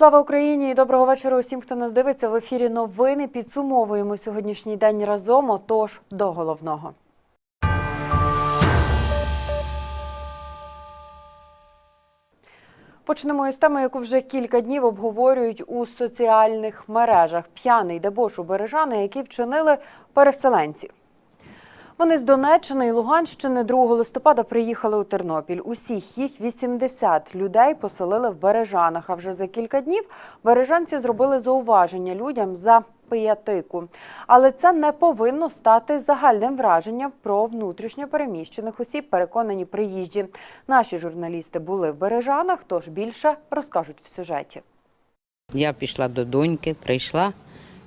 Слава Україні і доброго вечора усім, хто нас дивиться в ефірі. Новини підсумовуємо сьогоднішній день разом. Отож, до головного. Почнемо із теми, яку вже кілька днів обговорюють у соціальних мережах. П'яний дебош у Бережани, який вчинили переселенці. Вони з Донеччини і Луганщини 2 листопада приїхали у Тернопіль. Усіх їх 80 людей поселили в Бережанах. А вже за кілька днів бережанці зробили зауваження людям за пиятику. Але це не повинно стати загальним враженням про внутрішньо переміщених осіб, переконані приїжджі. Наші журналісти були в Бережанах, тож більше розкажуть в сюжеті. Я пішла до доньки, прийшла,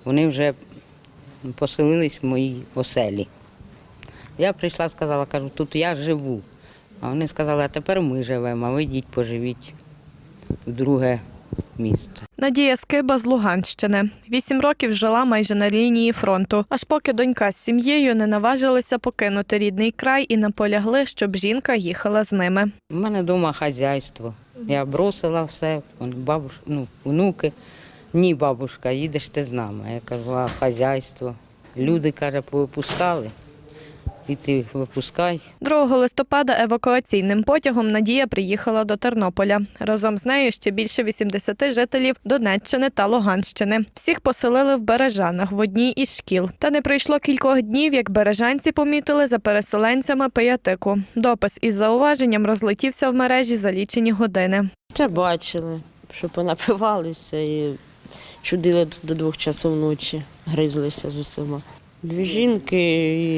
вони вже поселились в моїй оселі. Я прийшла, сказала, кажу, тут я живу. А вони сказали, а тепер ми живемо, а ви йдіть поживіть в друге місце. Надія Скиба з Луганщини. Вісім років жила майже на лінії фронту, аж поки донька з сім'єю не наважилися покинути рідний край і наполягли, щоб жінка їхала з ними. У мене вдома хазяйство. Я бросила все, бабуш, ну, внуки. Ні, бабушка, їдеш ти з нами. Я кажу, а хазяйство. Люди, каже, повипускали. І ти їх випускай. 2 листопада евакуаційним потягом Надія приїхала до Тернополя. Разом з нею ще більше 80 жителів Донеччини та Луганщини. Всіх поселили в Бережанах в одній із шкіл. Та не пройшло кількох днів, як бережанці помітили за переселенцями пиятику. Допис із зауваженням розлетівся в мережі за лічені години. Це бачили, що понапивалися і чудили до двох часов ночі, гризлися з усіма. Дві жінки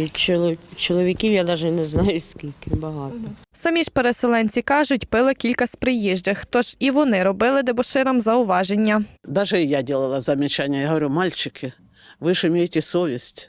і чоло- чоловіків я навіть не знаю скільки, багато. Самі ж переселенці кажуть, пили кілька з приїжджих, тож і вони робили дебоширам зауваження. Даже я делала замечания. Я говорю, мальчики, вы же имеете совесть.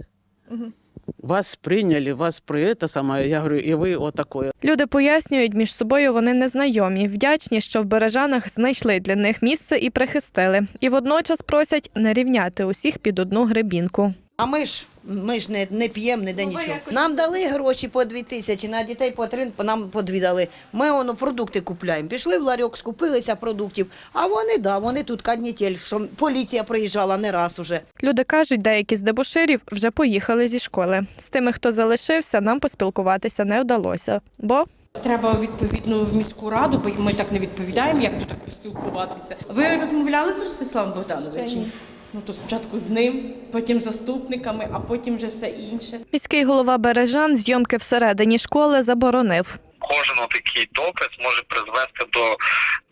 Вас приняли, вас при это самое. Я говорю, и вы вот такое. Люди пояснюють, між собою вони незнайомі, вдячні, що в Бережанах знайшли для них місце і прихистили. І водночас просять не рівняти усіх під одну гребінку. А ми ж ми ж не, не п'ємо ніде нічого. Нам дали гроші по дві тисячі, на дітей по три, нам по дві дали. Ми воно продукти купляємо. Пішли в ларьок, скупилися продуктів. А вони, да, вони тут каднітель, що поліція приїжджала не раз уже. Люди кажуть, деякі з дебоширів вже поїхали зі школи. З тими, хто залишився, нам поспілкуватися не вдалося. Бо Треба відповідно в міську раду, бо ми так не відповідаємо, як тут так поспілкуватися. Ви розмовляли з Ростиславом Богдановичем? Ну то спочатку з ним, потім заступниками, а потім вже все інше. міський голова Бережан зйомки всередині школи заборонив. кожен такий допис може призвести до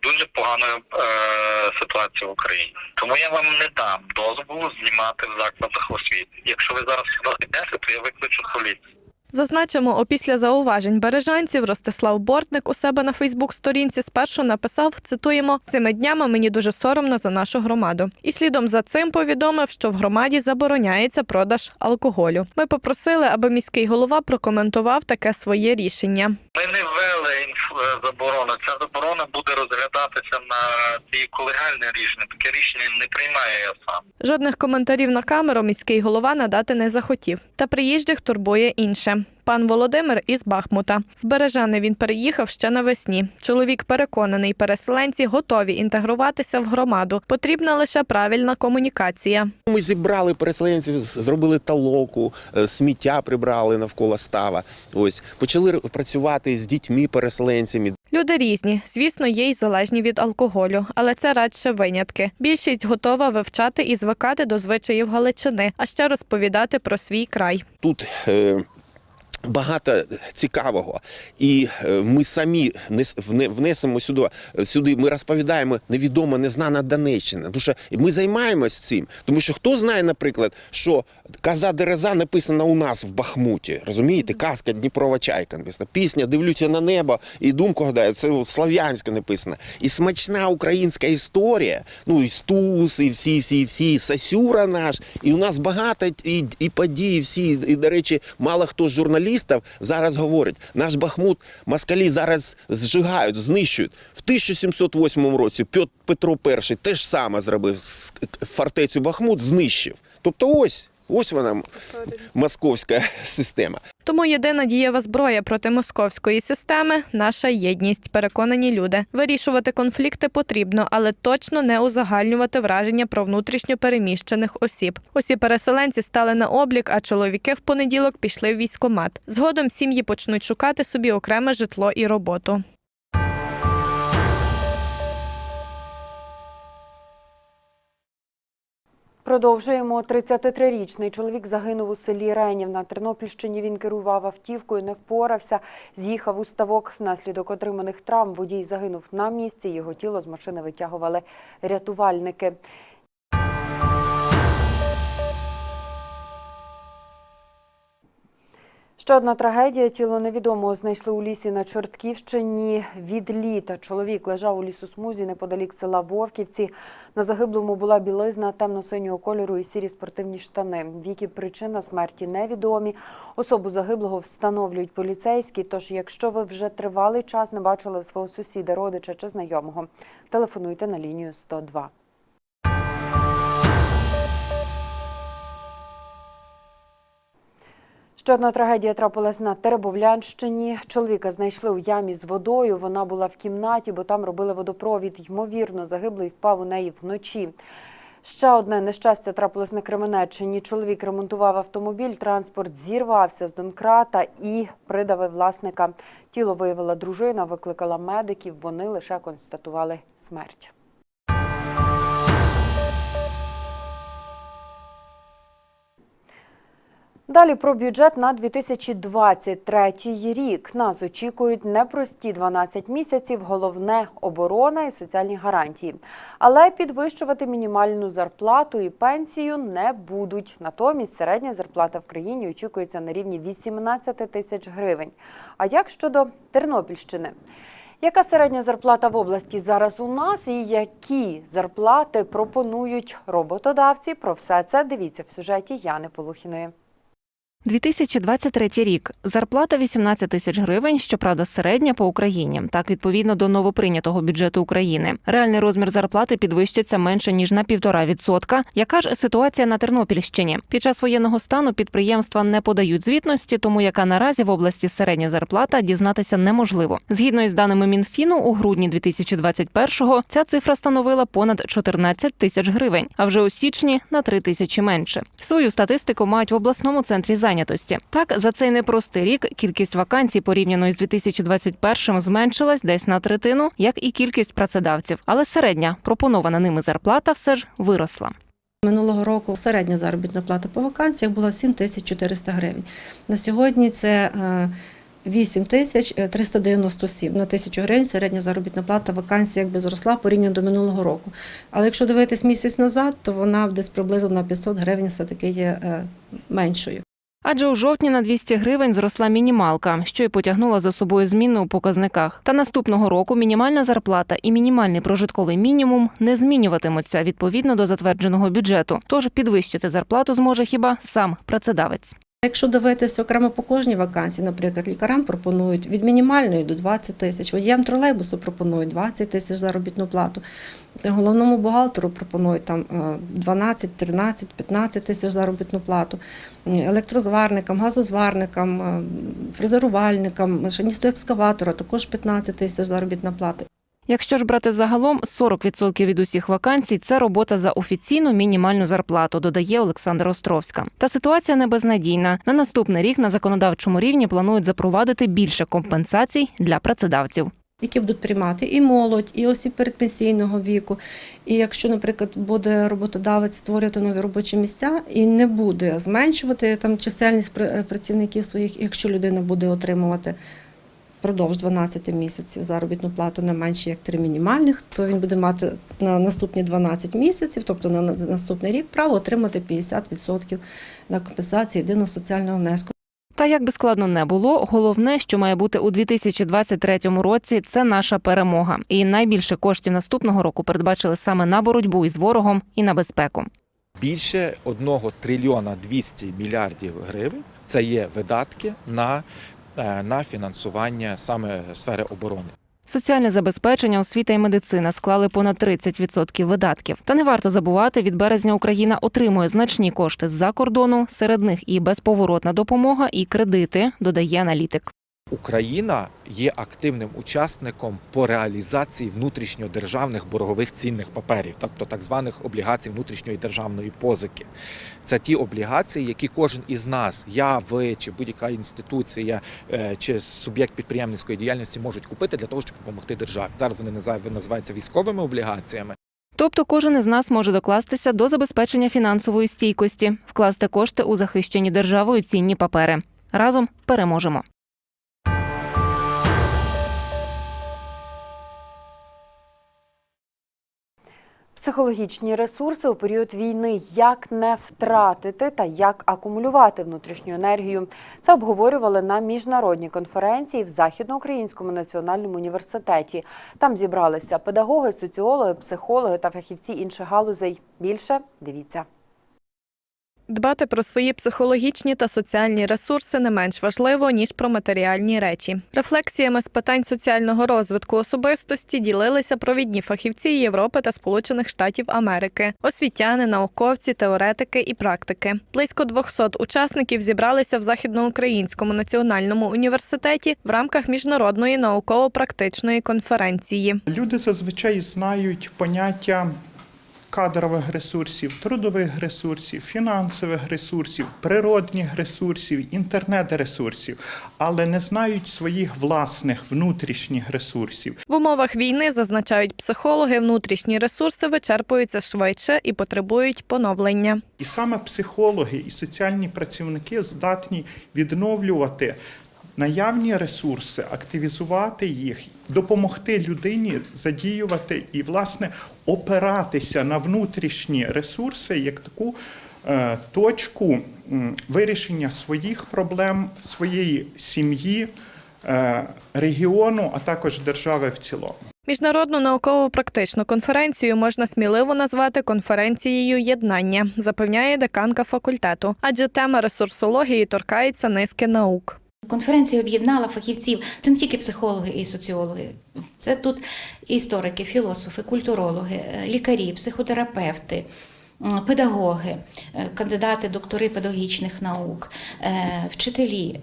дуже поганої е, ситуації в Україні. Тому я вам не дам дозволу знімати в закладах освіти. Якщо ви зараз сюди йдете, то я викличу поліцію. Зазначимо, опісля зауважень бережанців Ростислав Бортник у себе на Фейсбук-сторінці спершу написав, цитуємо, цими днями мені дуже соромно за нашу громаду. І слідом за цим повідомив, що в громаді забороняється продаж алкоголю. Ми попросили, аби міський голова прокоментував таке своє рішення. Ми не ввели е, заборону. Ця заборона буде розглядатися на ці колегальне рішення. Таке рішення не приймає я сам. Жодних коментарів на камеру міський голова надати не захотів. Та приїжджих турбує інше. Пан Володимир із Бахмута. В Бережани він переїхав ще навесні. Чоловік переконаний, переселенці готові інтегруватися в громаду. Потрібна лише правильна комунікація. Ми зібрали переселенців, зробили талоку, е, сміття прибрали навколо става. Ось почали працювати з дітьми переселенцями. Люди різні, звісно, є й залежні від алкоголю, але це радше винятки. Більшість готова вивчати і звикати до звичаїв Галичини, а ще розповідати про свій край. Тут е, багато цікавого, і е, ми самі внесемо сюди. Сюди ми розповідаємо невідома, незнана Донеччина. Тому що ми займаємось цим. Тому що хто знає, наприклад, що каза Дереза написана у нас в Бахмуті. Розумієте, казка Дніпрова чайка написана. Пісня Дивлюся на небо і думку гадаю, це слов'янсько написано. І смачна українська історія. Ну і Стус, і всі, всі, всі, Сасюра наш. І у нас багато і, і подій, всі, і, до речі, мало хто з журналістів журналістів зараз говорять, наш Бахмут москалі зараз зжигають, знищують. В 1708 році Петро І теж саме зробив фортецю Бахмут, знищив. Тобто ось, ось вона московська система. Тому єдина дієва зброя проти московської системи наша єдність. Переконані люди. Вирішувати конфлікти потрібно, але точно не узагальнювати враження про внутрішньо переміщених осіб. Усі переселенці стали на облік, а чоловіки в понеділок пішли в військкомат. Згодом сім'ї почнуть шукати собі окреме житло і роботу. Продовжуємо. 33-річний чоловік загинув у селі Ренів на Тернопільщині. Він керував автівкою, не впорався, з'їхав у ставок. Внаслідок отриманих травм водій загинув на місці. Його тіло з машини витягували рятувальники. Ще одна трагедія. Тіло невідомого знайшли у лісі на Чортківщині від літа. Чоловік лежав у лісосмузі неподалік села Вовківці. На загиблому була білизна темно-синього кольору і сірі спортивні штани. Вік і причина смерті невідомі. Особу загиблого встановлюють поліцейські. Тож, якщо ви вже тривалий час не бачили свого сусіда, родича чи знайомого, телефонуйте на лінію 102. Ще одна трагедія трапилась на Теребовлянщині. Чоловіка знайшли у ямі з водою. Вона була в кімнаті, бо там робили водопровід. Ймовірно, загиблий впав у неї вночі. Ще одне нещастя трапилось на Кременеччині. Чоловік ремонтував автомобіль, транспорт зірвався з донкрата і придавив власника. Тіло виявила дружина, викликала медиків. Вони лише констатували смерть. Далі про бюджет на 2023 рік. Нас очікують непрості 12 місяців, головне оборона і соціальні гарантії. Але підвищувати мінімальну зарплату і пенсію не будуть. Натомість середня зарплата в країні очікується на рівні 18 тисяч гривень. А як щодо Тернопільщини? Яка середня зарплата в області зараз у нас і які зарплати пропонують роботодавці? Про все це дивіться в сюжеті Яни Полухіної. 2023 рік. Зарплата 18 тисяч гривень, щоправда, середня по Україні. Так, відповідно до новоприйнятого бюджету України. Реальний розмір зарплати підвищиться менше ніж на півтора відсотка. Яка ж ситуація на Тернопільщині? Під час воєнного стану підприємства не подають звітності, тому яка наразі в області середня зарплата дізнатися неможливо. Згідно із даними Мінфіну, у грудні 2021-го ця цифра становила понад 14 тисяч гривень, а вже у січні на 3 тисячі менше. Свою статистику мають в обласному центрі зайнятості. Так, за цей непростий рік кількість вакансій порівняно із 2021 зменшилась десь на третину, як і кількість працедавців. Але середня пропонована ними зарплата все ж виросла. Минулого року середня заробітна плата по вакансіях була 7400 гривень. На сьогодні це е, 8 тисяч 397 на тисячу гривень середня заробітна плата вакансій якби зросла порівняно до минулого року. Але якщо дивитись місяць назад, то вона десь приблизно на 500 гривень все-таки є е, меншою. Адже у жовтні на 200 гривень зросла мінімалка, що й потягнула за собою зміни у показниках. Та наступного року мінімальна зарплата і мінімальний прожитковий мінімум не змінюватимуться відповідно до затвердженого бюджету. Тож підвищити зарплату зможе хіба сам працедавець. Якщо дивитися окремо по кожній вакансії, наприклад, лікарям пропонують від мінімальної до 20 тисяч, водіям тролейбусу пропонують 20 тисяч заробітну плату, головному бухгалтеру пропонують там е, 12, 13, 15 тисяч заробітну плату, електрозварникам, газозварникам, е, фрезерувальникам, машиністу екскаватора також 15 тисяч заробітна плата. Якщо ж брати загалом, 40% від усіх вакансій це робота за офіційну мінімальну зарплату, додає Олександр Островська. Та ситуація не безнадійна. На наступний рік на законодавчому рівні планують запровадити більше компенсацій для працедавців. які будуть приймати і молодь, і осіб передпенсійного віку. І якщо, наприклад, буде роботодавець створювати нові робочі місця і не буде зменшувати там чисельність пр- працівників своїх, якщо людина буде отримувати впродовж 12 місяців заробітну плату не менше як три мінімальних, то він буде мати на наступні 12 місяців, тобто на на наступний рік, право отримати 50% на компенсацію єдиного соціального внеску. Та як би складно не було, головне, що має бути у 2023 році, це наша перемога. І найбільше коштів наступного року передбачили саме на боротьбу із ворогом і на безпеку. Більше 1 трильйона 200 мільярдів гривень це є видатки на, на фінансування саме сфери оборони. Соціальне забезпечення, освіта і медицина склали понад 30% видатків. Та не варто забувати, від березня Україна отримує значні кошти з-за кордону. Серед них і безповоротна допомога, і кредити, додає аналітик. Україна є активним учасником по реалізації внутрішньодержавних боргових цінних паперів, тобто так званих облігацій внутрішньої державної позики. Це ті облігації, які кожен із нас, я, ви чи будь-яка інституція е, чи суб'єкт підприємницької діяльності можуть купити для того, щоб допомогти державі. Зараз вони називаються військовими облігаціями. Тобто кожен із нас може докластися до забезпечення фінансової стійкості, вкласти кошти у захищені державою цінні папери. Разом переможемо. Психологічні ресурси у період війни, як не втратити та як акумулювати внутрішню енергію. Це обговорювали на міжнародній конференції в Західноукраїнському національному університеті. Там зібралися педагоги, соціологи, психологи та фахівці інших галузей. Більше дивіться. Дбати про свої психологічні та соціальні ресурси не менш важливо ніж про матеріальні речі. Рефлексіями з питань соціального розвитку особистості ділилися провідні фахівці Європи та Сполучених Штатів Америки, освітяни, науковці, теоретики і практики. Близько 200 учасників зібралися в Західноукраїнському національному університеті в рамках міжнародної науково-практичної конференції. Люди зазвичай знають поняття кадрових ресурсів, трудових ресурсів, фінансових ресурсів, природних ресурсів, інтернет-ресурсів, але не знають своїх власних внутрішніх ресурсів. В умовах війни зазначають психологи, внутрішні ресурси вичерпуються швидше і потребують поновлення. І саме психологи і соціальні працівники здатні відновлювати наявні ресурси, активізувати їх, допомогти людині задіювати і, власне, опиратися на внутрішні ресурси як таку е, точку вирішення своїх проблем, своєї сім'ї, е, регіону, а також держави в цілому. Міжнародну науково-практичну конференцію можна сміливо назвати конференцією єднання, запевняє деканка факультету, адже тема ресурсології торкається низки наук. Конференція об'єднала фахівців. Це не тільки психологи і соціологи, це тут історики, філософи, культурологи, е, лікарі, психотерапевти. Педагоги, е, кандидати, доктори педагогічних наук, е, вчителі.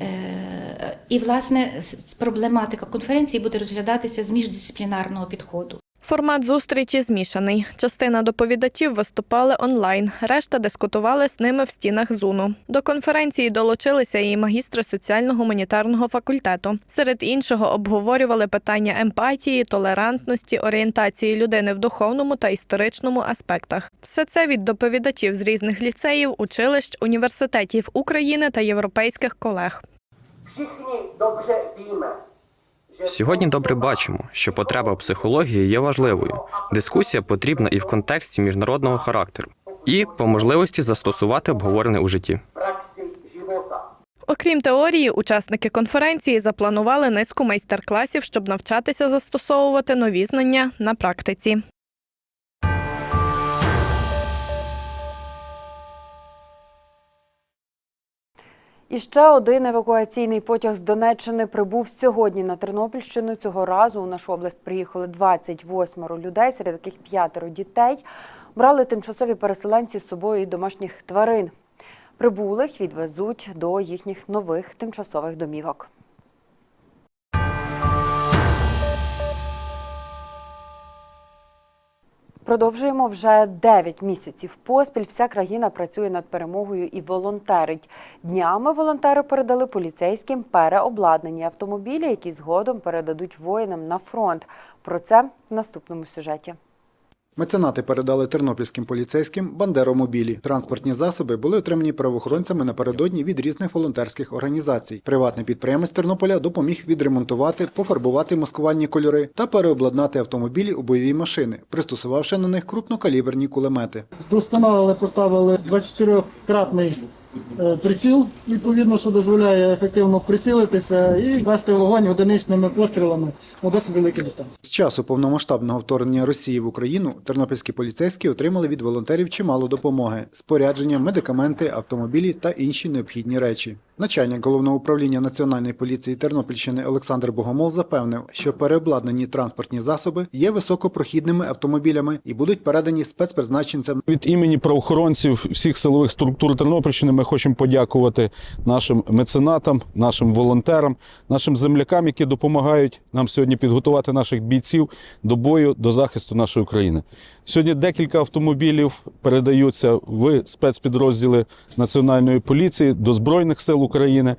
І, власне, проблематика конференції буде розглядатися з міждисциплінарного підходу. Формат зустрічі змішаний. Частина доповідачів виступали онлайн, решта дискутували з ними в стінах зуну. До конференції долучилися і магістри соціально-гуманітарного факультету. Серед іншого обговорювали питання емпатії, толерантності, орієнтації людини в духовному та історичному аспектах. Все це від доповідачів з різних ліцеїв, училищ, університетів України та європейських колег. Сьогодні добре бачимо, що потреба психології є важливою. Дискусія потрібна і в контексті міжнародного характеру, і по можливості застосувати обговорене у житті. Окрім теорії, учасники конференції запланували низку майстер-класів, щоб навчатися застосовувати нові знання на практиці. І ще один евакуаційний потяг з Донеччини прибув сьогодні на Тернопільщину. Цього разу у нашу область приїхали 28 людей, серед яких п'ятеро дітей. Брали тимчасові переселенці з собою і домашніх тварин. Прибулих відвезуть до їхніх нових тимчасових домівок. Продовжуємо вже 9 місяців поспіль. Вся країна працює над перемогою і волонтерить. Днями волонтери передали поліцейським переобладнані автомобілі, які згодом передадуть воїнам на фронт. Про це в наступному сюжеті. Меценати передали тернопільським поліцейським бандеромобілі. Транспортні засоби були отримані правоохоронцями напередодні від різних волонтерських організацій. Приватний підприємець Тернополя допоміг відремонтувати, пофарбувати маскувальні кольори та переобладнати автомобілі у бойові машини, пристосувавши на них крупнокаліберні кулемети. Досконалили, поставили 24-кратний е, приціл, відповідно, що дозволяє ефективно прицілитися і вести вогонь одиничними пострілами на досить великій дистанції. З часу повномасштабного вторгнення Росії в Україну тернопільські поліцейські отримали від волонтерів чимало допомоги: спорядження, медикаменти, автомобілі та інші необхідні речі. Начальник головного управління Національної поліції Тернопільщини Олександр Богомол запевнив, що переобладнані транспортні засоби є високопрохідними автомобілями і будуть передані спецпризначенцям Від імені правоохоронців всіх силових структур Тернопільщини ми хочемо подякувати нашим меценатам, нашим волонтерам, нашим землякам, які допомагають нам сьогодні підготувати наших бійців до бою, до захисту нашої України. Сьогодні декілька автомобілів передаються в спецпідрозділи Національної поліції до Збройних сил України.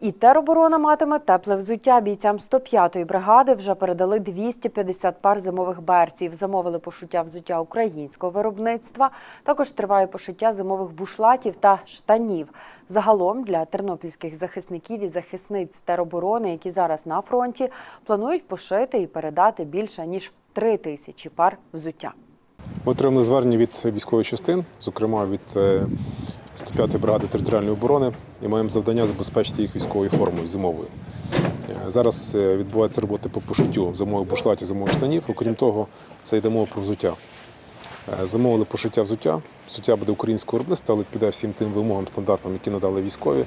І тероборона матиме тепле взуття. Бійцям 105-ї бригади вже передали 250 пар зимових берців. Замовили пошиття взуття українського виробництва. Також триває пошиття зимових бушлатів та штанів. Загалом для тернопільських захисників і захисниць тероборони, які зараз на фронті, планують пошити і передати більше ніж 3 тисячі пар взуття. Отримали звернення від військових частин, зокрема від е, 105-ї бригади територіальної оборони, і маємо завдання забезпечити їх військовою формою зимовою. Е, Зараз е, відбуваються роботи по пошиттю зимових бушлатів, зимових штанів. Окрім того, це йде мова про взуття. Е, Замовили пошиття взуття. Взуття буде українського виробництва, але піде всім тим вимогам, стандартам, які надали військові.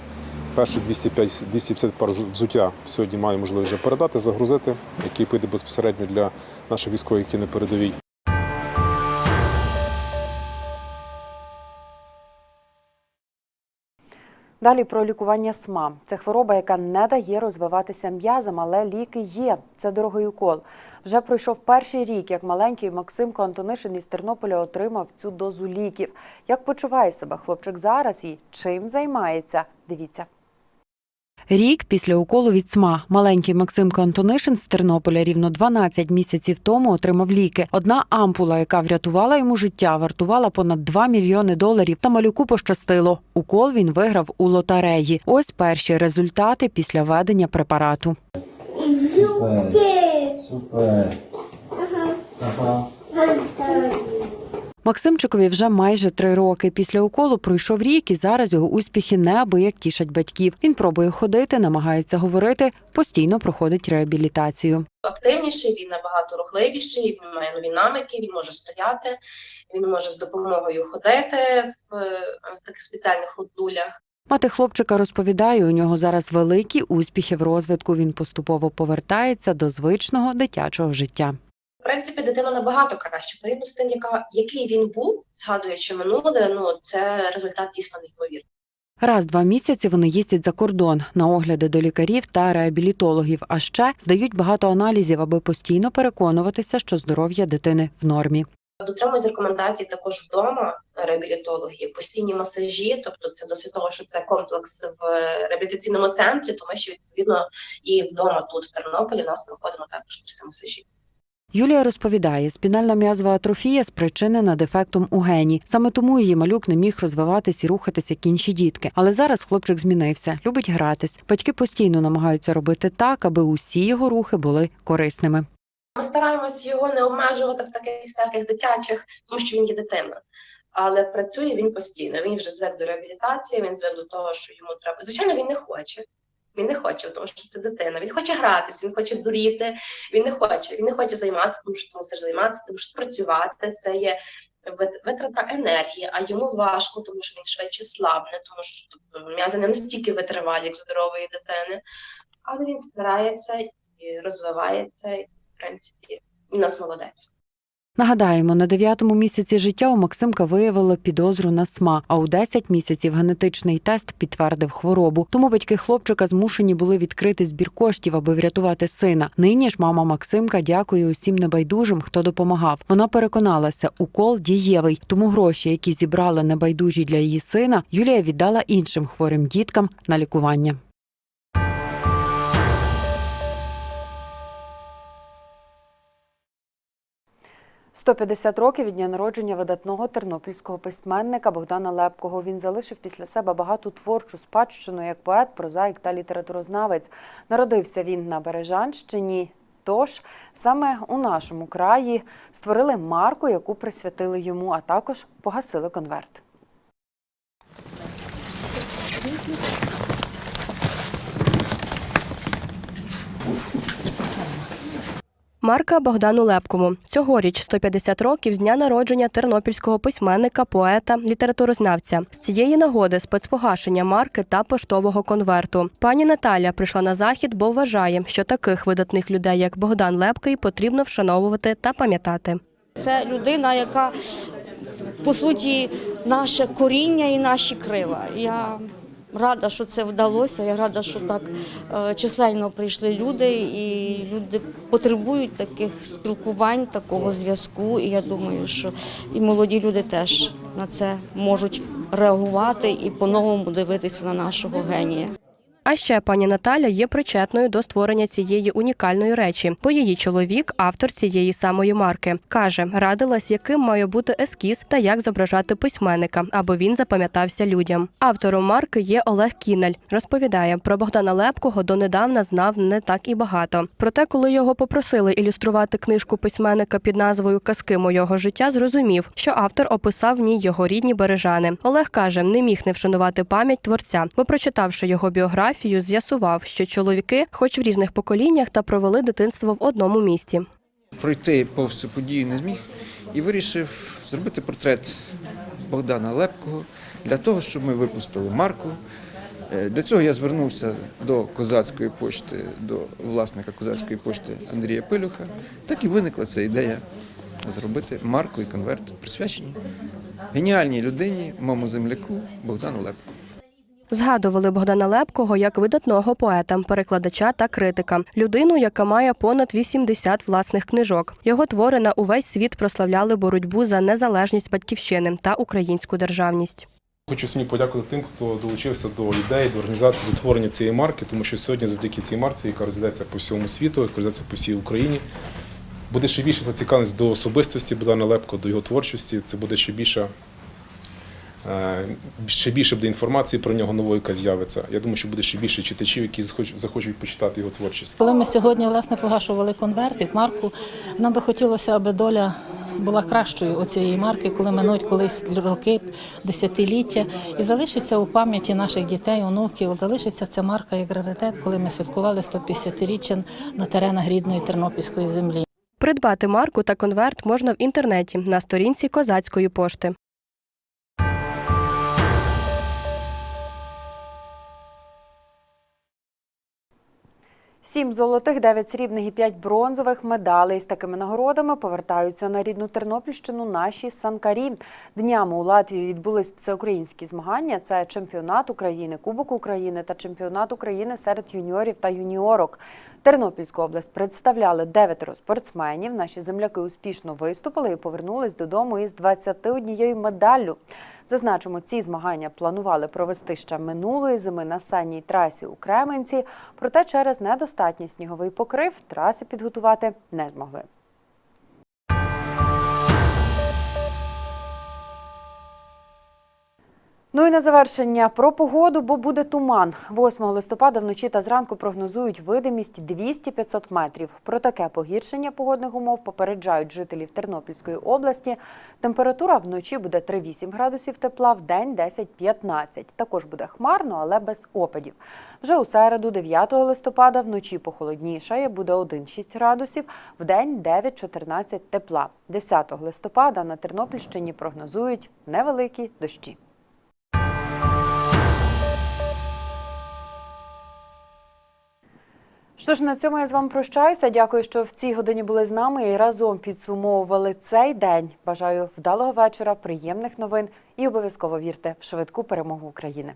Перші 205 250 пар взуття сьогодні маю можливість вже передати, загрузити, який піде безпосередньо для наших військових, які на передовій. Далі про лікування СМА. Це хвороба, яка не дає розвиватися м'язам, але ліки є. Це дорогий укол. Вже пройшов перший рік, як маленький Максимко Антонишин із Тернополя отримав цю дозу ліків. Як почуває себе хлопчик зараз і чим займається? Дивіться. Рік після уколу від СМА маленький Максимко Антонишин з Тернополя рівно 12 місяців тому отримав ліки. Одна ампула, яка врятувала йому життя, вартувала понад 2 мільйони доларів. Та малюку пощастило. Укол він виграв у лотереї. Ось перші результати після введення препарату. Максимчикові вже майже три роки. Після уколу пройшов рік, і зараз його успіхи неабияк тішать батьків. Він пробує ходити, намагається говорити, постійно проходить реабілітацію. активніший, він набагато рухливіший, він має нові намики, він може стояти, він може з допомогою ходити в, в таких спеціальних ходулях. Мати хлопчика розповідає, у нього зараз великі успіхи в розвитку. Він поступово повертається до звичного дитячого життя. В принципі, дитина набагато краще порівняно з тим, яка який він був, згадуючи минуле. Ну це результат дійсно неймовірний. Раз два місяці вони їздять за кордон на огляди до лікарів та реабілітологів. А ще здають багато аналізів, аби постійно переконуватися, що здоров'я дитини в нормі. Дотримуюсь рекомендацій також вдома реабілітологів, постійні масажі, тобто це досить того, що це комплекс в реабілітаційному центрі, тому що відповідно і вдома тут в Тернополі в нас проходимо також масажі. Юлія розповідає, спінальна м'язова атрофія спричинена дефектом у гені. Саме тому її малюк не міг розвиватись і рухатись, як інші дітки. Але зараз хлопчик змінився, любить гратись. Батьки постійно намагаються робити так, аби усі його рухи були корисними. Ми стараємось його не обмежувати в таких всяких дитячих, тому що він є дитина. Але працює він постійно. Він вже звик до реабілітації, він звик до того, що йому треба. Звичайно, він не хоче. Він не хоче, тому що це дитина. Він хоче гратися, він хоче дуріти. Він не хоче. Він не хоче займатися, тому що ти мусиш займатися, тому що працювати це є вит- витрата енергії, а йому важко, тому що він швидше слабне, тому що тобто, м'язи не настільки витривалі, як здорової дитини. Але він старається і розвивається, і, в принципі, і нас молодець. Нагадаємо, на дев'ятому місяці життя у Максимка виявили підозру на СМА, а у 10 місяців генетичний тест підтвердив хворобу. Тому батьки хлопчика змушені були відкрити збір коштів, аби врятувати сина. Нині ж мама Максимка дякує усім небайдужим, хто допомагав. Вона переконалася, укол дієвий, тому гроші, які зібрали небайдужі для її сина, Юлія віддала іншим хворим діткам на лікування. «150 років від дня народження видатного тернопільського письменника Богдана Лепкого. Він залишив після себе багату творчу спадщину як поет, прозаїк та літературознавець. Народився він на Бережанщині Тож саме у нашому краї створили марку, яку присвятили йому, а також погасили конверт. Марка Богдану Лепкому. Цьогоріч 150 років з дня народження тернопільського письменника, поета, літературознавця. З цієї нагоди спецпогашення марки та поштового конверту. Пані Наталя прийшла на захід, бо вважає, що таких видатних людей, як Богдан Лепкий, потрібно вшановувати та пам'ятати. Це людина, яка по суті наше коріння і наші крила. Я рада, що це вдалося. Я рада, що так е, чисельно прийшли люди, і люди потребують таких спілкувань, такого зв'язку. І я думаю, що і молоді люди теж на це можуть реагувати і по-новому дивитися на нашого генія. А ще пані Наталя є причетною до створення цієї унікальної речі, бо її чоловік автор цієї самої марки. Каже, радилась, яким має бути ескіз та як зображати письменника, аби він запам'ятався людям. Автором марки є Олег Кінель. Розповідає про Богдана Лепкого донедавна знав не так і багато. Проте, коли його попросили ілюструвати книжку письменника під назвою Казки мого життя, зрозумів, що автор описав в ній його рідні бережани. Олег каже, не міг не вшанувати пам'ять творця, бо прочитавши його біографію, з'ясував, що чоловіки, хоч в різних поколіннях, та провели дитинство в одному місті. пройти повз подію не зміг і вирішив зробити портрет Богдана Лепкого для того, щоб ми випустили марку. Е, Для цього я звернувся до козацької пошти, до власника козацької пошти Андрія Пилюха. Так і виникла ця ідея зробити марку і конверт, присвячені геніальній людині, моєму земляку Богдану Лепку. Згадували Богдана Лепкого як видатного поета, перекладача та критика, людину, яка має понад 80 власних книжок. Його твори на увесь світ прославляли боротьбу за незалежність батьківщини та українську державність. Хочу самі подякувати тим, хто долучився до ідеї, до організації, до творення цієї марки, тому що сьогодні, завдяки цій марці, яка розглядається по всьому світу, яка розглядається по всій Україні, буде ще більше зацікавленість до особистості Богдана Лепко, до його творчості. Це буде ще більше, е, ще більше буде інформації про нього нової, яка з'явиться. Я думаю, що буде ще більше читачів, які захочуть, захочуть почитати його творчість. Коли ми сьогодні власне погашували конверт від марку, нам би хотілося, аби доля була кращою у цієї марки, коли минуть колись роки, десятиліття, і залишиться у пам'яті наших дітей, онуків, залишиться ця марка як раритет, коли ми святкували 150-річчя на теренах рідної тернопільської землі. Придбати марку та конверт можна в інтернеті на сторінці козацької пошти. Сім золотих, дев'ять срібних і п'ять бронзових медалей з такими нагородами повертаються на рідну Тернопільщину наші санкарі. Днями у Латвії відбулись всеукраїнські змагання. Це чемпіонат України, Кубок України та чемпіонат України серед юніорів та юніорок. Тернопільську область представляли дев'ятеро спортсменів. Наші земляки успішно виступили і повернулись додому із 21 медаллю. Зазначимо, ці змагання планували провести ще минулої зими на санній трасі у Кременці, проте через недостатній сніговий покрив траси підготувати не змогли. Ну і на завершення про погоду, бо буде туман. 8 листопада вночі та зранку прогнозують видимість 200-500 метрів. Про таке погіршення погодних умов попереджають жителів Тернопільської області. Температура вночі буде 3-8 градусів тепла, в день 10-15. Також буде хмарно, але без опадів. Вже у середу, 9 листопада, вночі похолоднішає, буде 1-6 градусів, в день 9-14 тепла. 10 листопада на Тернопільщині прогнозують невеликі дощі. Що ж, на цьому я з вами прощаюся. Дякую, що в цій годині були з нами і разом підсумовували цей день. Бажаю вдалого вечора, приємних новин і обов'язково вірте в швидку перемогу України.